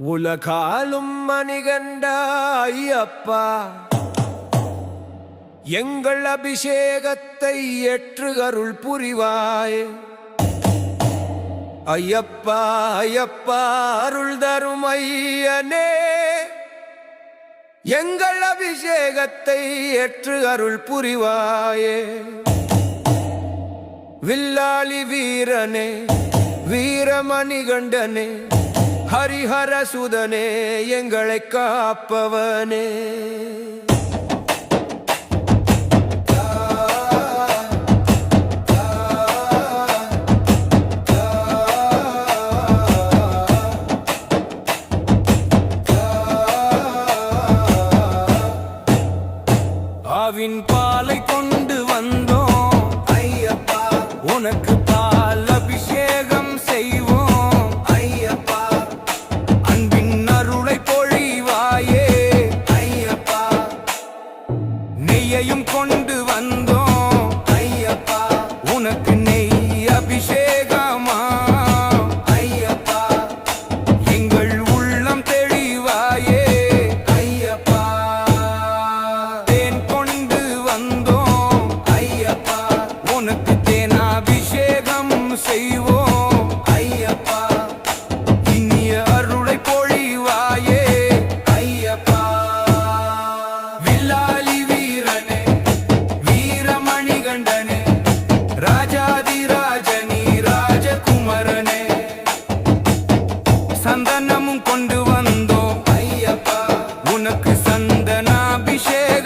உலகாலும் மணிகண்டாய் அப்பா எங்கள் அபிஷேகத்தை ஏற்று அருள் புரிவாய். ஐயப்பா ஐயப்பா அருள் தரும் ஐயனே. எங்கள் அபிஷேகத்தை ஏற்று அருள் புரிவாயே. வில்லாளி வீரனே வீரமணிகண்டனே ஹரிஹர சுதனே எங்களை காப்பவனே. ஆவின் பாலை கொண்டு வந்தோம். ஐயப்பா. உனக்கு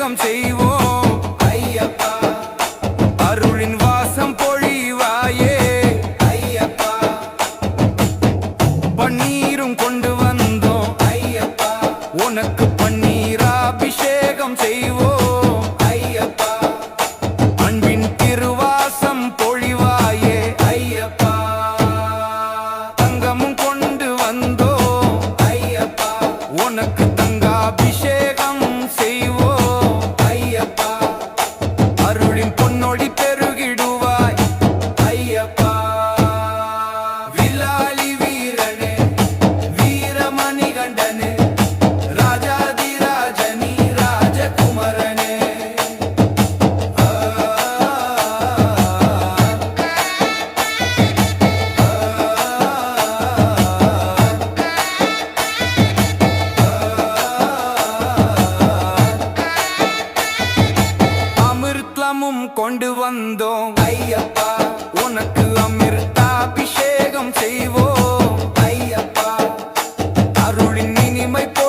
வணக்கம் செய்வோம். ஐயப்பா அருளின் வாசம் பொழிவாயே. ஐயப்பா பண்ணி கொண்டு வந்தோம். ஐயப்பா உனக்கு அமிர்தாபிஷேகம் செய்வோம். ஐயப்பா அருளின் இனிமை போ